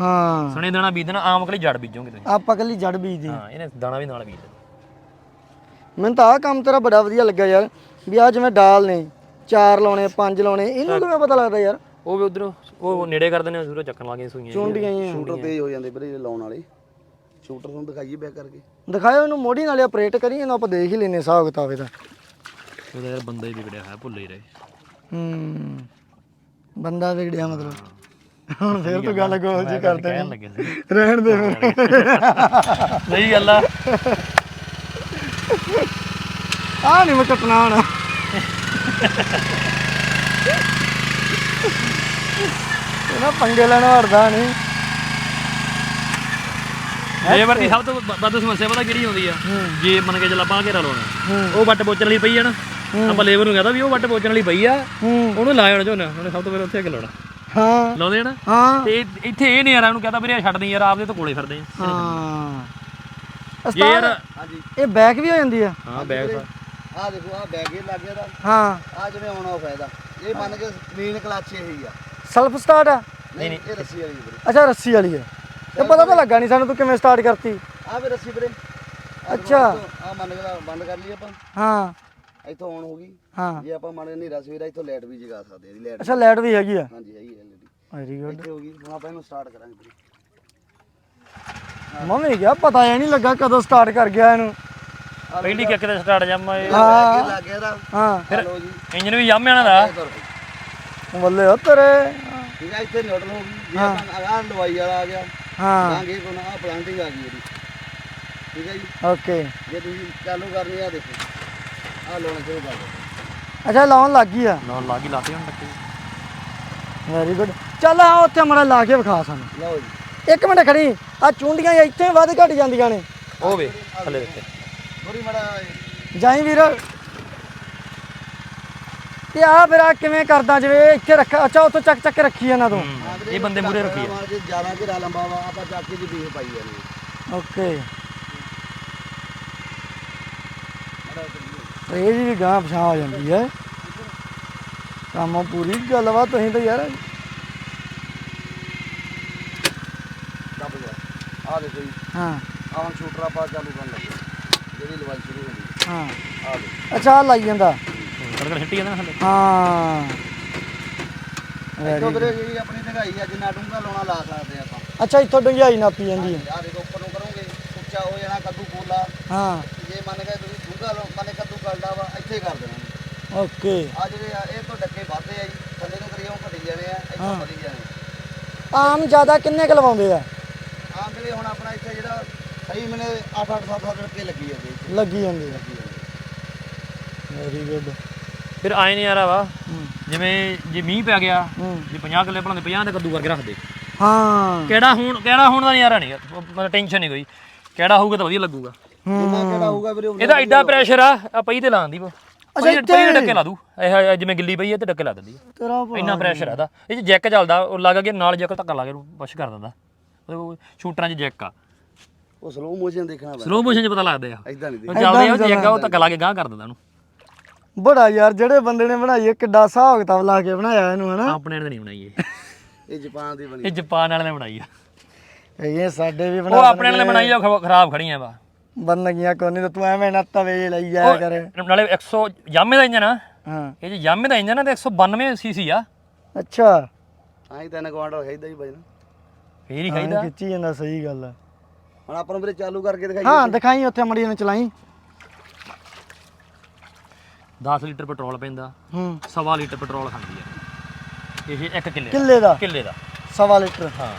ਹਾਂ। ਸਣੇ ਦਾਣਾ ਬੀਜ ਦੇਣਾ ਆਮ ਕਲੀ ਜੜ ਬੀਜੋਗੇ ਤੁਸੀਂ। ਆਪਾਂ ਕੱਲੀ ਜੜ ਬੀਜਦੇ ਹਾਂ। ਹਾਂ ਇਹਨੇ ਦਾਣਾ ਵੀ ਨਾਲ ਬੀਜ ਦੇਣਾ ਮੈਨੂੰ ਤਾਂ ਆਹ ਕੰਮ ਤੇਰਾ ਬੜਾ ਵਧੀਆ ਲੱਗਾ ਯਾਰ ਵੀ ਆ ਜਿਵੇਂ ਡਾਲ ਨੇ ਚਾਰ ਲਾਉਣੇ ਪੰਜ ਲਾਉਣੇ ਇਹਨੂੰ ਕਿਵੇਂ ਪਤਾ ਲੱਗਦਾ ਯਾਰ? ਉਹ ਵੀ ਉਧਰੋਂ ਉਹ ਨੇੜੇ ਕਰ ਦਿੰਦੇ ਆ ਜ਼ਰੂਰ ਚੱਕਣ ਲੱਗੇ ਸੂਈਆਂ ਚੁੰਡੀਆਂ ਹੀ ਆ। ਸ਼ੂਟਰ ਤੇਜ਼ ਹੋ ਜਾਂਦੇ ਵੀਰੇ ਲਾਉਣ ਵਾਲੇ। ਸ਼ੂਟਰ ਤੁਹਾਨੂੰ ਦਿਖਾਈਏ ਬੈਕ ਕਰਕੇ। ਦਿਖਾਇਓ ਇਹਨੂੰ ਮੋਢੀ ਨਾਲ ਆਪਰੇਟ ਕਰੀ ਇਹਨੂੰ ਆਪਾਂ ਦੇਖ ਹੀ ਲੈਨੇ ਹਿਸਾਬ ਕਿਤਾਬ ਇਹਦਾ। ਉਹਦਾ ਯਾਰ ਬੰਦਾ ਹੀ ਵਿਗੜਿਆ ਹੋਇਆ ਭੁੱਲ ਹੀ ਰਹੇ। ਹੂੰ। ਬੰਦਾ ਵਿਗੜਿਆ ਮਤਲਬ। ਹੁਣ ਫੇਰ ਤੂੰ ਗੱਲ ਗੋਲ ਜੀ ਕਰਦੇ ਰਹਿਣ ਦੇ ਫਿਰ। ਸਹੀ ਗੱਲ ਆ। ਆ ਨਹੀਂ ਮੈਂ ਕੱਟਣਾ ਹੁਣ। ਇਹਨਾਂ ਪੰਗੇ ਲੈਣ ਵੜਦਾ ਨਹੀਂ ਲੇਬਰ ਦੀ ਸਭ ਤੋਂ ਵ- ਵੱਧ ਸਮੱਸਿਆ ਪਤਾ ਕਿਹੜੀ ਆਉਂਦੀ ਆ? ਜੇ ਮੰਨ ਕੇ ਚੱਲ ਆਪਾਂ ਘੇਰਾ ਲਾਉਣਾ। ਉਹ ਵੱਟ ਪੋਚਣ ਵਾਲੀ ਪਈ ਆ ਨਾ। ਆਪਾਂ ਲੇਬਰ ਨੂੰ ਕਹਦਾ ਵੀ ਉਹ ਵੱਟ ਪੋਚਣ ਵਾਲੀ ਪਈ ਆ। ਹੂੰ। ਉਹਨੂੰ ਲਾਇਆ ਹੋਣਾ ਝੋਨਾ। ਉਹਨੇ ਸਭ ਤੋਂ ਪਹਿਲਾਂ ਉੱਥੇ ਅੱਗੇ ਲਾਉਣਾ। ਹਾਂ। ਲਾਉਂਦੇ ਆ ਨਾ? ਹਾਂ। ਤੇ ਇੱਥੇ ਇਹ ਨਹੀਂ ਯਾਰ ਉਹਨੂੰ ਕਹਦਾ ਵੀਰੇ ਛੱਡ ਦੀ ਯਾਰ ਆਪਦੇ ਤੋਂ ਕੋਲੇ ਫਿਰਦੇ ਆ। ਹਾਂ। ਜੇ ਯਾਰ ਹਾਂਜੀ ਇਹ ਬੈਕ ਵੀ ਹੋ ਜਾਂਦੀ ਆ? ਹਾਂ ਬੈਗ ਆਹ ਦੇਖੋ ਆਹ ਬੈਗ ਇਹ ਲੱਗ ਗਿਆ ਦਾ ਹਾਂ। ਆ ਜਿਵੇਂ ਆਨ ਆਫ ਹੈ ਇਹਦਾ ਇਹ ਮੰਨ ਕੇ ਮੇਨ ਕਲਚ ਇਹੀ ਆ। ਸੈਲਫ ਸਟਾਰਟ ਆ? ਨਹੀਂ ਇਹ ਰੱਸੀ ਵਾਲੀ ਵੀਰੇ। ਅੱਛਾ ਰੱਸੀ ਵਾਲੀ ਆ। ਤੇ ਪਤਾ ਤਾਂ ਲੱਗਾ ਨਹੀਂ ਸਾਨੂੰ ਤੂੰ ਕਿਵੇਂ ਸਟਾਰਟ ਕਰਤੀ। ਆ ਵੀ ਰੱਸੀ ਵੀਰੇ। ਅੱਛਾ। ਆ ਮੰਨ ਕੇ ਬੰਦ ਕਰ ਲਈ ਆਪਾਂ। ਹਾਂ। ਇੱਥੋਂ ਆਨ ਹੋ ਗਈ। ਹਾਂ। ਜੇ ਆਪਾਂ ਮੰਨ ਕੇ ਹਨੇਰਾ ਸਵੇਰਾ ਇੱਥੋਂ ਲਾਈਟ ਵੀ ਜਗਾ ਸਕਦੇ ਆ ਇਹਦੀ ਲਾਈਟ ਅੱਛਾ ਲਾਈਟ ਵੀ ਹੈਗੀ ਆ। ਹਾਂਜੀ ਹੈਗੀ ਐਲਈਡੀ ਵੈਰੀ ਗੁੱਡ ਇੱਥੇ ਹੋ ਗਈ। ਹੁਣ ਆਪਾਂ ਇਹਨੂੰ ਸਟਾਰਟ ਕਰਾਂਗੇ ਵੀਰੇ। ਮੰਮੀ ਗਿਆ ਪਤਾ ਹੀ ਨਹੀਂ ਲੱਗਾ ਕਦੋਂ ਸਟਾਰਟ ਕਰ ਗਿਆ ਇਹਨੂੰ। ਪਹਿਲੀ ਕਿੱਕ ਤੇ ਸਟਾਰਟ ਜੰਮਾ ਇਹ। ਹਾਂ। ਲੱਗ ਗਿਆ ਹਾਂ। ਫਿਰ ਇੰਜਨ ਵੀ ਦਾ। ਬੱਲੇ ਹੋ ਤੇਰੇ। ਠੀਕ ਆ ਇੱਥੇ ਨਿਊਟਰਲ ਹੋ ਗਈ ਜੇ ਆਪਾਂ ਆਹ ਦਵਾਈ ਵਾਲਾ ਆ ਗਿਆ। ਹਾਂ। ਲਾਂਗੇ ਕੋਲ ਆ ਪਲਾਂਟਿੰਗ ਆ ਗਈ ਇਹਦੀ। ਠੀਕ ਹੈ ਜੀ? ਓਕੇ। ਜੇ ਤੁਸੀਂ ਚਾਲੂ ਕਰਨੀ ਆ ਦੇਖੋ। ਆ ਲਾਉਣਾ ਸ਼ੁਰੂ ਕਰ ਦਿਓ। ਅੱਛਾ ਲਾਉਣ ਲੱਗ ਗਈ ਆ? ਨਾਲ ਲਾ ਕੇ ਲਾਤੇ ਹੁਣ ਟੱਕੇ ਵੈਰੀ ਗੁੱਡ ਚੱਲ ਆ ਉੱਥੇ ਮੜਾ ਲਾ ਕੇ ਵਿਖਾ ਸਾਨੂੰ। ਲਓ ਜੀ। ਇੱਕ ਮਿੰਟ ਖੜੀ। ਆ ਚੁੰਡੀਆਂ ਇੱਥੇ ਵੱਧ ਘਟ ਜਾਂਦੀਆਂ ਨੇ। ਉਹ ਵੇ ਥੱਲੇ ਦਿੱਤੇ ਥੋੜੀ ਮੜਾ ਜਾਈ ਵੀਰ। ਤੇ ਆ ਫਿਰ ਆ ਕਿਵੇਂ ਕਰਦਾ ਜਿਵੇਂ? ਇੱਥੇ ਰੱਖ ਅੱਛਾ ਉੱਥੋਂ ਚੱਕ ਚੱਕ ਕੇ ਰੱਖੀ ਇਹਨਾਂ ਤੋਂ। ਇਹ ਬੰਦੇ ਮੂਰੇ ਰੱਖੀ ਆ। ਜ਼ਿਆਦਾ ਘੇਰਾ ਲੰਬਾ ਵਾ ਆਪਾਂ ਚੱਕ ਕੇ ਜੀ ਬੀਹ ਪਾਈ ਜਾਂਦੇ ਓਕੇ। ਇਹ ਜੀ ਵੀ ਗਾਂ ਪਛਾਂ ਹੋ ਜਾਂਦੀ ਹੈ। ਕੰਮ ਪੂਰੀ ਗੱਲਬਾਤ ਤੁਸੀਂ ਤਾਂ ਯਾਰ। ਦੱਬ ਗਿਆ ਆਹ ਦੇਖੋ ਜੀ। ਹਾਂ। ਆਹ ਹੁਣ ਸ਼ੂਟਰ ਆਪਾਂ ਚਾਲੂ ਕਰਨ ਲੱਗੇ। ਜਿਹੜੀ ਲਵਾਈ ਸ਼ੁਰੂ ਹੁੰਦੀ ਹਾਂ। ਆਹ ਦੇਖੋ ਅੱਛਾ ਆਹ ਲਾਈ ਜਾਂਦਾ। ਕੜਕੜ ਛੱਟੀ ਜਾਂਦਾ ਨਾ ਥੱਲੇ ਹਾਂ। ਇੱਥੋਂ ਵੀਰੇ ਜਿਹੜੀ ਆਪਣੀ ਢੰਗਾਈ ਆ ਜਿੰਨਾ ਡੂੰਘਾ ਲਾਉਣਾ ਲਾ ਸਕਦੇ ਆਪਾਂ। ਅੱਛਾ ਇੱਥੋਂ ਡੰਗਾਈ ਨਾਪੀ ਜਾਂਦੀ ਹੈ। ਆਹ ਦੇਖੋ ਉੱਪਰ ਨੂੰ ਕਰੋਗੇ ਉੱਚਾ ਹੋ ਜਾਣਾ ਕੱਦੂ ਪੋਲਾ ਹਾਂ। ਜੇ ਮੰਨ ਗਏ ਤੁਸੀਂ ਡੂੰਘਾ ਲੋ ਮੰਨ ਕੱਦੂ ਕਰਦਾ ਵਾ ਇੱਥੇ ਕਰ ਦੇਣਾ। ਓਕੇ। ਆ ਜਿਹੜੇ ਆ ਇਹ ਤੋਂ ਡੱਕੇ ਵੱਧਦੇ ਆ ਜੀ। ਥੱਲੇ ਨੂੰ ਉਹ ਘਟੀ ਜਾਣੇ ਆ ਇੱਥੋਂ ਹਾਂ। ਵਧੀ ਜਾਣੇ ਆਮ ਜ਼ਿਆਦਾ ਕਿੰਨੇ ਕੁ ਲਵਾਉਂਦੇ ਆ? ਆਮ ਵੀਰੇ ਹੁਣ ਆਪਣਾ ਇੱਥੇ ਜਿਹੜਾ ਸਹੀ ਮਿਲੇ 8 8 7 7 ਡੱਕੇ ਲੱਗੀ ਜਾਂਦੇ ਲੱਗੀ ਜਾਂਦੇ ਜਾਂਦੇ ਵੈਰੀ ਗੁੱਡ ਫਿਰ ਆਏ ਨਹੀਂ ਯਾਰ ਵਾ ਜਿਵੇਂ ਜੇ ਮੀਂਹ ਪੈ ਗਿਆ ਹੂੰ। ਜੇ 50 ਕਿੱਲੇ ਬਣਾਉਂਦੇ 50 ਤੇ ਕੱਦੂ ਕਰਕੇ ਰੱਖਦੇ ਹਾਂ। ਕਿਹੜਾ ਹੁਣ ਕਿਹੜਾ ਹੁਣ ਦਾ ਨਜ਼ਾਰਾ ਨਹੀਂ ਮਤਲਬ ਟੈਨਸ਼ਨ ਨਹੀਂ ਕੋਈ। ਕਿਹੜਾ ਹੋਊਗਾ ਤਾਂ ਵਧੀਆ ਲੱਗੂਗਾ। ਜਿੰਨਾ ਕਿਹੜਾ ਹੋਊਗਾ ਵੀਰੇ ਉਨਾ ਇਹਦਾ ਐਡਾ ਪ੍ਰੈਸ਼ਰ ਆ ਆ ਪਈ ਤੇ ਲਾਉਂਦੀ ਵਾ ਅੱਛਾ, ਇੱਥੇ? ਡੱਕੇ ਲਾ ਦੂ। ਇਹ ਜਿਵੇਂ ਗਿੱਲੀ ਪਈ ਹੈ ਤੇ ਡੱਕੇ ਲਾ ਦਿੰਦੀ ਤੇਰਾ। ਇੰਨਾ ਪ੍ਰੈਸ਼ਰ ਆ ਇਹਦਾ। ਇਹ ਜੈਕ ਚੱਲਦਾ ਉਹ ਲੱਗ ਗਿਆ ਨਾਲ ਜੈਕ ਧੱਕਾ ਲਾ ਕੇ ਪੁਸ਼ ਕਰ ਦਿੰਦਾ। ਸ਼ੂਟਰਾਂ 'ਚ ਜੈਕ ਆ। ਉਹ ਸਲੋ ਮੋਸ਼ਨ ਦੇਖਣਾ ਪੈਂਦਾ। ਸਲੋ ਮੋਸ਼ਨ 'ਚ ਪਤਾ ਲੱਗਦਾ ਆ। ਐਦਾਂ ਨਹੀਂ ਉਹ ਚੱਲਦੇ ਆ ਉਹ ਜੈਕ ਆ ਉਹ ਧੱਕਾ ਲਾ ਕੇ ਗਾਂਹ ਕਰ ਦਿੰਦਾ ਉਹਨੂੰ। ਬੜਾ ਯਾਰ ਜਿਹੜੇ ਬੰਦੇ ਨੇ ਬਣਾਈ ਹੈ ਕਿੱਡਾ ਹਿਸਾਬ ਕਿਤਾਬ ਲਾ ਕੇ ਬਣਾਇਆ ਇਹਨੂੰ ਹਨਾ? ਆਪਣੇ ਨੇ ਨਹੀਂ ਬਣਾਈ ਇਹ। ਇਹ ਜਾਪਾਨ ਦੀ ਬਣੀ ਇਹ ਜਪਾਨ ਵਾਲਿਆਂ ਨੇ ਬਣਾਈ ਆ। ਇਹ ਸਾਡੇ ਵੀ ਉਹ ਬਣਾ ਆਪਣੇ ਵਾਲੇ ਨੇ। ਬਣਾਈ ਆ ਉਹ ਖਰਾਬ ਖੜੀਆਂ ਵਾ। ਬੰਨਗੀਆਂ ਕੋਨੀ ਤੇ ਤੂੰ ਐਵੇਂ ਨਾ ਤਵੇ ਲਈ ਜਾਇਆ ਕਰ। ਨਾਲੇ 100 ਯਾਮੇ ਦਾ ਇੰਜਨ ਆ। ਹਾਂ। ਇਹ ਜੇ ਯਾਮੇ ਦਾ ਇੰਜਨ ਆ ਤੇ 192 ਸੀਸੀ ਆ। ਅੱਛਾ। ਆਹੀਂ ਤਿੰਨ ਕੁਆਂਟਲ ਖਾਈਦਾ ਹੀ ਬਜਣਾ ਫੇਰ ਹੀ ਹਾਂ, ਖਾਈਦਾ ਖਿੱਚੀ ਜਾਂਦਾ ਸਹੀ ਗੱਲ ਆ। ਹੁਣ ਆਪਾਂ ਨੂੰ ਵੀਰੇ ਚਾਲੂ ਕਰਕੇ ਦਿਖਾਈਏ ਹਾਂ ਦਿਖਾਈ ਉੱਥੇ ਮੜੀ ਨੂੰ ਚਲਾਈ। 10 ਲੀਟਰ ਪੈਟਰੋਲ ਪੈਂਦਾ। ਹੂੰ। ਸਵਾ ਲੀਟਰ ਪੈਟਰੋਲ ਖਾਂਦੀ ਆ। ਇਹ 1 ਕਿੱਲੇ ਕਿੱਲੇ ਦਾ? ਕਿੱਲੇ ਦਾ। ਸਵਾ ਲੀਟਰ? ਹਾਂ।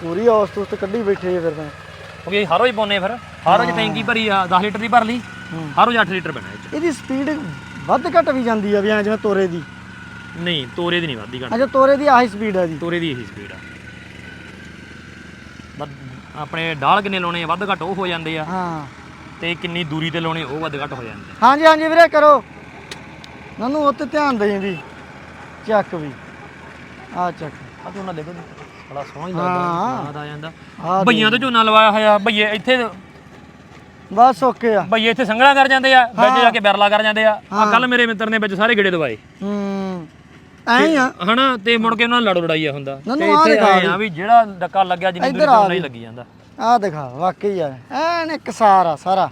ਪੂਰੀ ਔਸਤ ਉਸਤ ਕੱਢੀ ਬੈਠੇ ਫਿਰ ਤਾਂ। ਕਿਉਂਕਿ ਹਰ ਰੋਜ਼ ਪਾਉਨੇ ਫਿਰ। ਹਰ ਰੋਜ਼ ਟੈਂਕੀ ਭਰੀ ਆ 10 ਲੀਟਰ ਦੀ ਭਰ ਲਈ। ਹਰ ਰੋਜ਼ 8 ਲੀਟਰ ਪੈਣਾ ਇਹਦੀ ਸਪੀਡ ਵੱਧ ਘੱਟ ਵੀ ਜਾਂਦੀ ਆ ਵੀ ਐਂ ਜਿਵੇਂ ਤੋਰੇ ਦੀ। ਨਹੀਂ ਤੋਰੇ ਦੀ ਨਹੀਂ ਵੱਧਦੀ ਘੱਟ। ਅੱਛਾ ਤੋਰੇ ਦੀ ਆਹੀ ਸਪੀਡ ਆ ਜੀ। ਤੋਰੇ ਦੀ ਇਹੀ ਸਪੀਡ ਆ। ਵੱਧ- ਆਪਣੇ ਡਾਲ ਕਿੰਨੇ ਲਾਉਣੇ ਆ ਵੱਧ ਘੱਟ ਉਹ ਹੋ ਜਾਂਦੇ ਆ। ਹਾਂ। ਤੇ ਕਿੰਨੀ ਦੂਰੀ ਤੇ ਲਾਉਣੇ ਉਹ ਵੱਧ ਘੱਟ ਹੋ ਜਾਂਦੇ ਹਾਂਜੀ ਹਾਂਜੀ ਵੀਰੇ ਕਰੋ। ਨਨੂੰ ਉੱਤੇ ਧਿਆਨ ਦੇਈਂ ਵੀ। ਚੱਕ ਵੀ। ਆ ਚੱਕ। ਆ ਤੂੰ ਨਾ ਦੇਖੋ ਬੜਾ ਸੋਹਣਾ ਹੀ ਹਾਂ। ਲੱਗਦਾ ਯਾਦ ਆ ਜਾਂਦਾ। ਭਈਆਂ ਤੋਂ ਝੋਨਾ ਲਵਾਇਆ ਹੋਇਆ ਭਈਏ ਇੱਥੇ ਬਸ ਓਕੇ ਆ। ਭਈਏ ਇੱਥੇ ਸੰਗਲਾ ਕਰ ਜਾਂਦੇ ਆ ਵਿੱਚ ਜਾ ਕੇ ਬੈਰਲਾ ਕਰ ਜਾਂਦੇ ਆ। ਆ ਕੱਲ ਮੇਰੇ ਮਿੱਤਰ ਨੇ ਵਿੱਚ ਸਾਰੇ ਗੇੜੇ ਦਵਾਏ ਹੂੰ। ਐਂ ਆ। ਹਨਾ ਤੇ ਮੁੜ ਕੇ ਉਹਨਾਂ ਨਾਲ ਲੜੋ ਲੜਾਈਆ ਹੁੰਦਾ। ਨਾ, ਤੇ ਨਾ, ਆਹ ਦਿਖਾ ਆ ਵੀ ਜਿਹੜਾ ਡੱਕਾ ਲੱਗਿਆ ਜਿੰਨੀ ਦੂਰੀ ਇੱਧਰ ਤੋਂ ਆ ਨਹੀਂ। ਲੱਗੀ ਜਾਂਦਾ। ਆ ਦਿਖਾ ਵਾਕਈ ਆ। ਐਨ ਇੱਕ ਸਾਰਾ ਸਾਰਾ।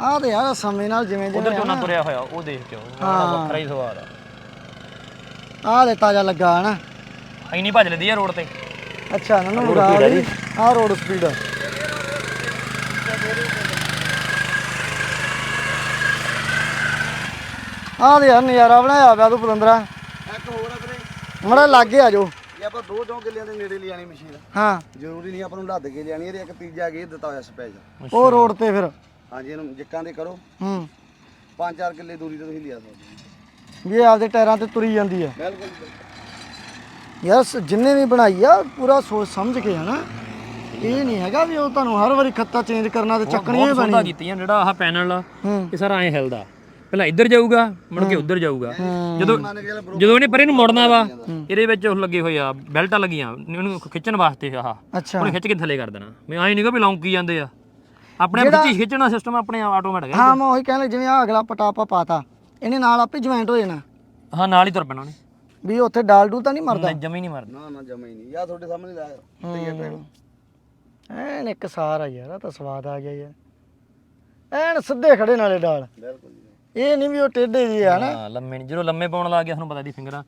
ਆ ਤੇ ਯਾਰ ਸਮੇਂ ਨਾਲ ਜਿਵੇਂ ਉਧਰ ਜਿਵੇਂ ਝੋਨਾ ਤੁਰਿਆ ਹੋਇਆ ਉਹ ਦੇਖ ਕੇ ਉਹ ਵੱਖਰਾ ਹੀ ਸਵਾਦ ਆ। ਆ ਲੈ ਤਾਜ਼ਾ ਲੱਗਾ ਹਨਾ ਇੰਨੀ ਭੱਜ ਲੈਂਦੀ ਆ ਰੋਡ ਤੇ। ਅੱਛਾ ਨਨੂੰ Road ਉਡਾ ਆ ਲਈ ਆ ਰੋਡ ਸਪੀਡ ਆ ਦੇ ਯਾਰ ਨਜ਼ਾਰਾ ਬਣਾਇਆ ਪਿਆ ਤੂੰ ਪਤੰਦਰਾ ਇੱਕ ਹੋਰ ਆ ਵੀਰੇ। ਮੜਾ ਲਾਗੇ ਆ ਜੋ ਇਹ ਆਪਾਂ ਦੋ ਦੋ ਕਿੱਲਿਆਂ ਦੇ ਨੇੜੇ ਲਿਆਣੀ ਮਸ਼ੀਨ। ਹਾਂ। ਜ਼ਰੂਰੀ ਨਹੀਂ ਆਪਾਂ ਨੂੰ ਲੱਦ ਕੇ ਲਿਆਣੀ ਇਹਦੇ ਇੱਕ ਤੀਜਾ ਗੇਰ ਦਿੱਤਾ ਹੋਇਆ ਸਪੈਸ਼ਲ ਉਹ ਰੋਡ ਤੇ ਫਿਰ। ਹਾਂਜੀ ਇਹਨੂੰ ਜਿੱਕਾਂ ਦੇ ਕਰੋ। ਹੂੰ। 5-4 ਕਿੱਲੇ ਦੂਰੀ ਤੇ ਤੁਸੀਂ ਲਿਆ ਸਕਦੇ ਹੋ। ਵੀ ਇਹ ਆਪਦੇ ਟਾਇਰਾਂ ਤੇ ਤੁਰੀ ਜਾਂਦੀ ਹੈ ਬਿਲਕੁਲ ਬਿਲਕੁਲ। ਯਾਰ ਸ- ਜਿੰਨੇ ਵੀ ਬਣਾਈ ਆ ਪੂਰਾ ਸੋਚ ਸਮਝ ਕੇ ਹਨਾ ਇਹ ਨਹੀਂ ਹੈਗਾ ਵੀ ਉਹ ਤੁਹਾਨੂੰ ਹਰ ਵਾਰੀ ਖੱਤਾ ਚੇਂਜ ਕਰਨਾ ਤੇ ਚੱਕਣੀ ਹੀ ਬਹੁਤ ਪੈਣੀ ਕੀਤੀਆਂ ਜਿਹੜਾ ਆਹ ਪੈਨਲ ਆ ਹੂੰ। ਇਹ ਸਾਰਾ ਐ ਹਿਲਦਾ। ਪਹਿਲਾਂ ਇੱਧਰ ਜਾਊਗਾ ਮੁੜ ਕੇ ਉੱਧਰ ਜਾਊਗਾ। ਜਦੋਂ ਜਦੋਂ ਇਹਨੇ ਪਰੇ ਨੂੰ ਮੁੜਨਾ ਵਾ ਇਹਦੇ ਵਿੱਚ ਉਹ ਲੱਗੇ ਹੋਏ ਆ ਬੈਲਟਾਂ ਲੱਗੀਆਂ ਉਹਨੂੰ ਖਿੱਚਣ ਵਾਸਤੇ ਆਹ। ਅੱਛਾ। ਉਹਨੇ ਖਿੱਚ ਕੇ ਥੱਲੇ ਕਰ ਦੇਣਾ। ਮੈਂ ਐਂ ਨਹੀਂਗਾ ਵੀ ਲੌਂਕੀ ਜਾਂਦੇ ਆ। ਆਪਣੇ ਆਪ ਖਿੱਚੀ ਖਿੱਚਣਾ ਸਿਸਟਮ ਆਪਣੇ ਆਪ ਆਟੋਮੈਟਿਕ ਹੈ। ਹਾਂ ਮੈਂ ਉਹੀ ਕਹਿਣ ਲੱਗ ਜਿਵੇਂ ਆ ਅਗਲਾ ਪਟਾਪਾ ਪਾਤਾ ਇਹਨੇ ਨਾਲ ਆਪੇ ਜੁਆਇੰਟ ਹੋ ਜਾਣਾ। ਹਾਂ ਨਾਲ ਹੀ ਤੁਰ ਪੈਣਾ ਉਹਨੇ। ਵੀ ਉੱਥੇ ਡਾਲ ਡੂਲ ਤਾਂ ਨਹੀਂ ਮਰਦਾ? ਨਹੀਂ, ਜਮੀ ਨਹੀਂ ਮਰਦਾ। ਨਾ ਨਾ ਜਮਾ ਨਹੀਂ ਯਾ ਤੁਹਾਡੇ ਸਾਹਮਣੇ ਲਾਇਆ। ਤੇ ਇਹ ਟ੍ਰੈਕ ਐਨ ਇੱਕ ਸਾਰ ਆ ਯਾਰ ਆ ਤਾਂ ਸਵਾਦ ਆ ਗਿਆ ਯਾਰ। ਐਨ ਸਿੱਧੇ ਖੜੇ ਨਾਲੇ ਡਾਲ। ਬਿਲਕੁਲ ਇਹ ਨਹੀਂ ਵੀ ਉਹ ਟੇਢੇ ਜੀ ਆ ਨਾ। ਹਾਂ ਲੰਮੇ ਨਹੀਂ। ਜਦੋਂ ਲੰਮੇ ਪਾਉਣ ਲੱਗ ਗਿਆ ਤੁਹਾਨੂੰ ਪਤਾ ਦੀ ਫਿੰਗਰਾਂ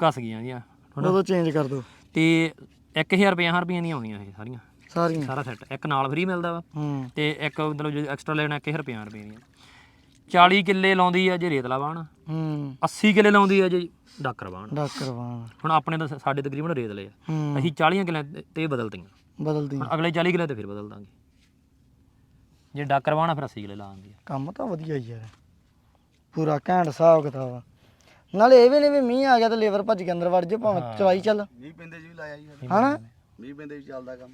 ਘਸ ਗਈਆਂ ਦੀਆਂ ਉਦੋਂ ਚੇਂਜ ਕਰ ਦੋ ਤੇ 1000 ਰੁਪਏ ਰੁਪਈਆਂ ਦੀਆਂ ਆਉਂਦੀਆਂ ਇਹ ਸਾਰੀਆਂ। ਸਾਰੀਆਂ। ਸਾਰਾ ਸੈੱਟ ਇੱਕ ਨਾਲ ਫ੍ਰੀ ਮਿਲਦਾ ਵਾ। ਹੂੰ। ਤੇ ਇੱਕ ਮਤਲਬ ਜੇ ਐਕਸਟਰਾ ਲੈਣਾ 1000 ਰੁਪਏ ਰੁਪਏ ਦੀਆਂ। 40 ਕਿੱਲੇ ਲਾਉਂਦੀ ਆ ਜੇ ਰੇਤਲਾ ਬਾਣ ਹੂੰ। 80 ਕਿੱਲੇ ਲਾਉਂਦੀ ਆ ਜੇ ਡਾਕਰ ਬਾਣ ਡਾਕਰ ਵਾਂ ਹੁਣ ਆਪਣੇ ਤਾਂ ਸਾਡੇ ਤਕਰੀਬਨ ਰੇਤ ਲਏ ਆ। ਹੂੰ। ਅਸੀਂ 40 ਕਿੱਲੇ ਤੇ ਇਹ ਬਦਲਤੀਆਂ। ਬਦਲਦੀ ਹੁਣ ਅਗਲੇ 40 ਕਿੱਲੇ ਤੇ ਫਿਰ ਬਦਲ ਦਾਂਗੇ। ਜੇ ਡਾਕਰ ਬਾਣਾ ਫਿਰ 80 ਕਿੱਲੇ ਲਾਉਂਦੀ ਆ। ਕੰਮ ਤਾਂ ਵਧੀਆ ਹੀ ਯਾਰ ਪੂਰਾ ਘੈਂਟ ਹਿਸਾਬ ਕਿਤਾਬ ਆ। ਨਾਲੇ ਇਹ ਵੀ ਨਹੀਂ ਵੀ ਮੀਂਹ ਆ ਗਿਆ ਤੇ ਲੇਬਰ ਭੱਜ ਕੇ ਅੰਦਰ ਵੜ ਜੇ ਭਾਵੇਂ ਚਵਾਈ ਚੱਲ। ਮੀਂਹ ਪੈਂਦੇ ਜੀ ਵੀ ਲਾਇਆ ਜੀ ਹਨਾ? ਮੀਂਹ ਪੈਂਦੇ ਵੀ ਚੱਲਦਾ ਕੰਮ।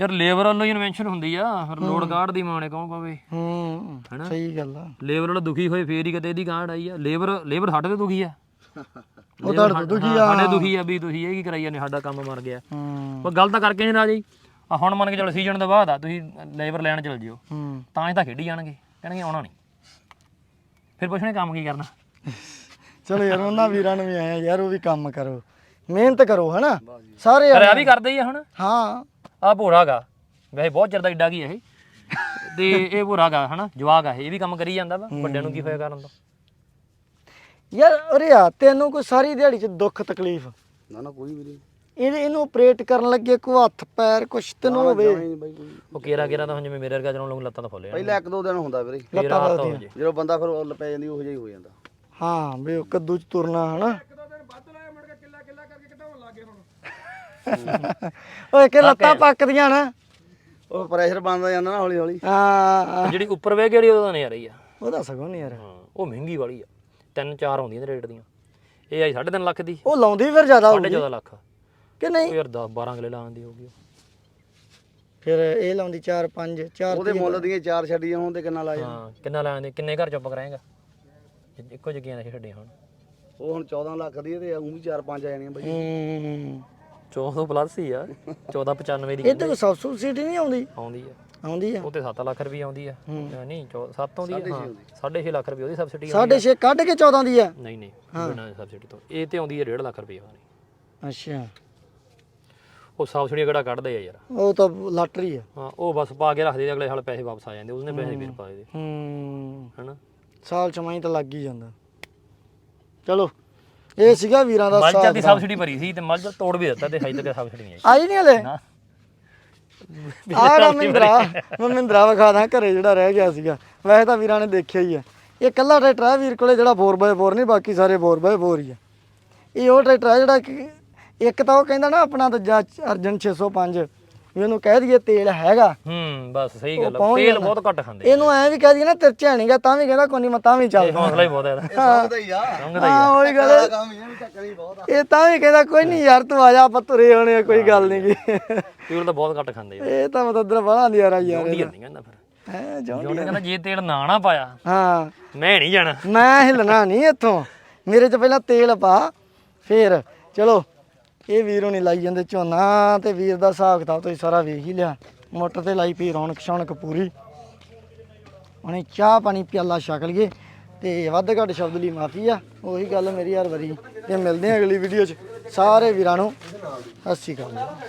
ਯਾਰ ਲੇਬਰ ਵੱਲੋਂ ਹੀ ਇਨਵੈਂਸ਼ਨ ਹੁੰਦੀ ਆ ਫਿਰ ਲੋਡ ਕਾਰਡ ਦੀ ਮਾਣੇ ਕਹੋ ਪਵੇ? ਹੂੰ ਹਨਾ? ਸਹੀ ਗੱਲ ਆ। ਲੇਬਰ ਵਾਲਾ ਦੁਖੀ ਹੋਏ ਫੇਰ ਹੀ ਕਿਤੇ ਇਹਦੀ ਕਾਰਡ ਆਈ ਆ। ਲੇਬਰ ਲੇਬਰ ਸਾਡੇ ਤੇ ਦੁਖੀ ਆ। ਉਹ ਤੁਹਾਡੇ ਤੋਂ ਦੁਖੀ ਆ। ਸਾਡੇ ਦੁਖੀ ਆ ਵੀ ਤੁਸੀਂ ਇਹ ਕੀ ਕਰਾਈ ਜਾਂਦੇ ਸਾਡਾ ਕੰਮ ਮਰ ਗਿਆ। ਹੂੰ। ਉਹ ਗੱਲ ਤਾਂ ਕਰਕੇ ਨਹੀਂ ਰਾਜੀ। ਆ ਹੁਣ ਮੰਨ ਕੇ ਚਲੋ ਸੀਜ਼ਨ ਤੋਂ ਬਾਅਦ ਆ ਤੁਸੀਂ ਲੇਬਰ ਲੈਣ ਚਲ ਜਿਓ। ਹੂੰ। ਤਾਂ ਹੀ ਤਾਂ ਖੇਡੀ ਜਾਣਗੇ। ਕਹਿਣਗੇ ਆਉਣਾ ਨਹੀਂ ਫਿਰ ਪੁੱਛਣੇ ਕੰਮ ਕੀ ਕਰਨਾ? ਚਲੋ ਯਾਰ ਉਹਨਾਂ ਵੀਰਾਂ ਨੂੰ ਵੀ ਆਇਆ ਯਾਰ ਉਹ ਵੀ ਕੰਮ ਕਰੋ। ਮਿਹਨਤ ਕਰੋ ਹਨਾ? ਸਾਰੇ ਕਰਿਆ ਵੀ ਕਰਦੇ ਹੀ ਆ ਹੁਣ। ਹਾਂ। ਆ ਭੋਰਾਗਾ ਵੈਸੇ ਬਹੁਤ ਚਿਰ ਦਾ ਏਡਾ ਕੀ ਇਹ। ਤੇ ਇਹ ਭੋਰਾਗਾ ਹਨਾ? ਜਵਾਕ ਆ ਇਹ ਇਹ ਵੀ ਕੰਮ ਕਰੀ ਜਾਂਦਾ ਵਾ। ਵੱਡਿਆਂ ਨੂੰ ਕੀ ਹੋਇਆ ਕਰਨ ਦਾ? ਯਾਰ ਅਰੇ ਆ ਤੈਨੂੰ ਕੋਈ ਸਾਰੀ ਦਿਹਾੜੀ ਚ ਦੁੱਖ ਤਕਲੀਫ? ਨਾ ਨਾ ਕੋਈ ਵੀ ਨਹੀਂ। ਇਹਦੇ ਇਹਨੂੰ ਆਪਰੇਟ ਕਰਨ ਲੱਗੇ ਕੋਈ ਹੱਥ ਪੈਰ ਕੁਛ ਤੈਨੂੰ ਹੋਵੇ। ਉਹ ਕੇਰਾ ਕੇਰਾ ਤਾਂ ਹੁਣ ਜਿਵੇਂ ਮੇਰੇ ਵਰਗਾ ਚਲਾਉਣ ਲੋਕ ਲੱਤਾਂ ਤਾਂ ਫੁੱਲੇ ਪਹਿਲਾਂ ਇੱਕ ਦੋ ਦਿਨ ਹੁੰਦਾ ਵੀਰੇ। ਲੱਤਾਂ ਜੇ ਜਦੋਂ ਬੰਦਾ ਫਿਰ ਉੱਲ ਪੈ ਜਾਂਦੀ ਉਹ ਜਿਹਾ ਹੀ ਹੋ ਜਾਂਦਾ। ਹਾਂ ਵੀ ਉਹ ਕੱਦੂ ਚ ਤੁਰਨਾ ਹਨਾ। ਓਏ ਕਿ ਲੱਤਾਂ ਪੱਕਦੀਆਂ ਨਾ ਉਹ ਪ੍ਰੈਸ਼ਰ ਬਣਦਾ ਜਾਂਦਾ ਨਾ ਹੌਲੀ ਹੌਲੀ ਹਾਂ। ਜਿਹੜੀ ਉੱਪਰ ਵੇ ਕਿਹੜੀ ਉਹਦਾ ਨਹੀਂ ਆ ਰਹੀ ਆ। ਉਹਦਾ ਸਗੋਂ ਨਹੀਂ ਯਾਰ ਉਹ ਮਹਿੰਗੀ ਵਾਲੀ ਆ। ਤਿੰਨ ਚਾਰ ਆਉਂਦੀਆਂ ਨੇ ਰੇਟ ਦੀਆਂ। ਇਹ ਆਈ 3.5 ਲੱਖ ਦੀ। ਉਹ ਲਾਉਂਦੀ ਫਿਰ ਜ਼ਿਆਦਾ ਹੋਊਗੀ। 14.5 ਲੱਖ। ਕਿ ਨਹੀਂ? ਯਾਰ 10 12 ਕਿਲੇ ਲਾਉਂਦੀ ਹੋਊਗੀ ਉਹ। ਫਿਰ ਇਹ ਲਾਉਂਦੀ 4 5 4 ਉਹਦੇ ਮੁੱਲ ਦੀਆਂ ਚਾਰ ਛੱਡੀਆਂ ਹੋਣ ਤੇ ਕਿੰਨਾ ਲਾਇਆ? ਹਾਂ ਕਿੰਨਾ ਲਾਉਂਦੇ ਕਿੰਨੇ ਘਰ ਚੁੱਪ ਕਰਾਏਗਾ? ਇੱਕੋ ਜਗੀਆਂ ਨੇ ਛੱਡੀਆਂ ਹੁਣ। ਉਹ ਹੁਣ 14 ਲੱਖ ਦੀ ਹੈ ਤੇ ਉਹ ਵੀ ਚਾਰ ਪੰਜ ਆ ਜਾਣੀਆਂ ਬਾਈ। ਹੂੰ। 14 ਪਲੱਸ ਹੀ ਆ। 1495 ਦੀ ਇਹ ਤੇ ਕੋਈ ਸਬਸਿਡੀ ਨਹੀਂ ਆਉਂਦੀ? ਆਉਂਦੀ ਆ। ਆਉਂਦੀ ਆ? ਉਹ ਤੇ 7 ਲੱਖ ਰੁਪਏ ਆਉਂਦੀ ਆ। ਨਹੀਂ 7 ਆਉਂਦੀ ਆ? ਹਾਂ 6.5 ਲੱਖ ਰੁਪਏ ਉਹਦੀ ਸਬਸਿਡੀ ਸਾਢੇ 6 ਕੱਢ ਕੇ 14 ਦੀ ਆ? ਨਹੀਂ ਨਹੀਂ ਬਿਨਾਂ ਸਬਸਿਡੀ ਤੋਂ। ਇਹ ਤੇ ਆਉਂਦੀ ਹੈ 1.5 ਲੱਖ ਰੁਪਏ ਵਾਲੀ। ਅੱਛਾ। ਉਹ ਸਬਸਿਡੀ ਕਿਹੜਾ ਕੱਢਦੇ ਆ ਯਾਰ। ਉਹ ਤਾਂ ਲਾਟਰੀ ਆ। ਹਾਂ ਉਹ ਬਸ ਪਾ ਕੇ ਰੱਖਦੇ ਅਗਲੇ ਸਾਲ ਪੈਸੇ ਵਾਪਸ ਆ ਜਾਂਦੇ ਉਸਨੇ ਪੈਸੇ ਫਿਰ ਪਾ ਦੇ ਹੂੰ। ਹਨਾ? ਸਾਲ ਚਮਾਈ ਤਾਂ ਲੱਗ ਹੀ ਜਾਂਦਾ। ਚਲੋ ਇਹ ਸੀਗਾ ਵੀਰਾਂ ਦਾ ਮੱਝ ਸਾਥ ਦੀ। ਸਬਸਿਡੀ ਭਰੀ ਸੀ ਤੇ ਮੱਝ ਤੋੜ ਵੀ ਦਿੱਤਾ ਤੇ ਹਜੇ ਤੱਕ ਸਬਸਿਡੀ ਨਹੀਂ ਆਈ। ਆਈ ਨਹੀਂ ਹਲੇ? ਨਾ। ਆਹ ਮਹਿੰਦਰਾ ਮੈਂ ਮਹਿੰਦਰਾ ਵਿਖਾ ਦਾਂ ਘਰੇ ਜਿਹੜਾ ਰਹਿ ਗਿਆ ਸੀਗਾ। ਵੈਸੇ ਤਾਂ ਵੀਰਾਂ ਨੇ ਦੇਖਿਆ ਹੀ ਆ। ਇਹ ਕੱਲਾ ਟਰੈਕਟਰ ਆ ਵੀਰ ਕੋਲੇ ਜਿਹੜਾ 4x4 ਨਹੀਂ ਬਾਕੀ ਸਾਰੇ 4x4 ਹੀ ਆ। ਇਹ ਉਹ ਟਰੈਕਟਰ ਆ ਜਿਹੜਾ ਕਿ ਇੱਕ ਤਾਂ ਉਹ ਕਹਿੰਦਾ ਨਾ ਆਪਣਾ ਦੂਜਾ ਅਰਜਨ 605 ਵੀ ਉਹਨੂੰ ਕਹਿ ਦਈਏ ਤੇਲ ਹੈਗਾ। ਹੂੰ ਬਸ ਸਹੀ ਗੱਲ ਆ। ਤੇਲ। ਬਹੁਤ ਘੱਟ ਖਾਂਦੇ ਇਹਨੂੰ ਐ ਵੀ ਕਹਿ ਦਈਏ ਨਾ ਤਿਰਚਾ ਨਹੀਂਗਾ ਤਾਂ ਵੀ ਕਹਿੰਦਾ ਕੋਈ ਨਹੀਂ ਮੈਂ ਤਾਂ ਵੀ ਚੱਲਦਾ। ਹੌਸਲਾ ਹੀ ਬਹੁਤ ਹੈ ਇਹਦਾ। ਸਮਝਦਾ ਹੀ ਆ। ਹੀ ਹਾਂ ਉਹੀ ਗੱਲ ਹੈ। ਕੰਮ ਇਹ ਵੀ ਚੱਕਣੀ ਬਹੁਤ ਆ ਇਹ ਤਾਂ ਵੀ ਕਹਿੰਦਾ ਕੋਈ ਨਹੀਂ ਯਾਰ ਤੂੰ ਆ ਜਾ ਆਪਾਂ ਤੁਰੇ ਹੋਣੇ ਆ ਕੋਈ ਗੱਲ ਨਹੀਂ ਗੀ ਤੇਲ ਤਾਂ ਬਹੁਤ ਘੱਟ ਖਾਂਦੇ ਆ। ਇਹ ਤਾਂ ਮਤਲਬ ਦਰ ਬੜਾ ਨਿਆਰਾ ਯਾਰ ਨਹੀਂ ਕਹਿੰਦਾ ਫਿਰ। ਹੈ ਜੋ ਜੋਨੇ ਕਹਿੰਦਾ ਜੇ ਤੇਲ ਨਾ ਨਾ ਪਾਇਆ ਹਾਂ। ਮੈਂ ਨਹੀਂ ਜਾਣਾ। ਮੈਂ ਹਿੱਲਣਾ ਨਹੀਂ ਇੱਥੋਂ। ਮੇਰੇ 'ਚ ਪਹਿਲਾਂ ਤੇਲ ਪਾ ਫੇਰ। ਚਲੋ ਇਹ ਵੀਰ ਨਹੀਂ ਲਾਈ ਜਾਂਦੇ ਝੋਨਾ ਤੇ ਵੀਰ ਦਾ ਹਿਸਾਬ ਕਿਤਾਬ ਤੁਸੀਂ ਸਾਰਾ ਵੇਖ ਹੀ ਲਿਆ। ਮੋਟਰ ਤੇ ਲਾਈ ਪਈ ਰੌਣਕ ਸ਼ੌਣਕ ਪੂਰੀ। ਉਹਨੇ ਚਾਹ ਪਾਣੀ ਪਿਆਲਾ ਛਕ ਲਈਏ ਤੇ ਵੱਧ ਘੱਟ ਸ਼ਬਦ ਲਈ ਮਾਫੀ ਆ। ਉਹੀ ਗੱਲ ਮੇਰੀ ਹਰ ਵਾਰੀ। ਤੇ ਮਿਲਦੇ ਆ ਅਗਲੀ ਵੀਡੀਓ 'ਚ। ਸਾਰੇ ਵੀਰਾਂ ਨੂੰ। ਸਤਿ ਸ਼੍ਰੀ ਅਕਾਲ।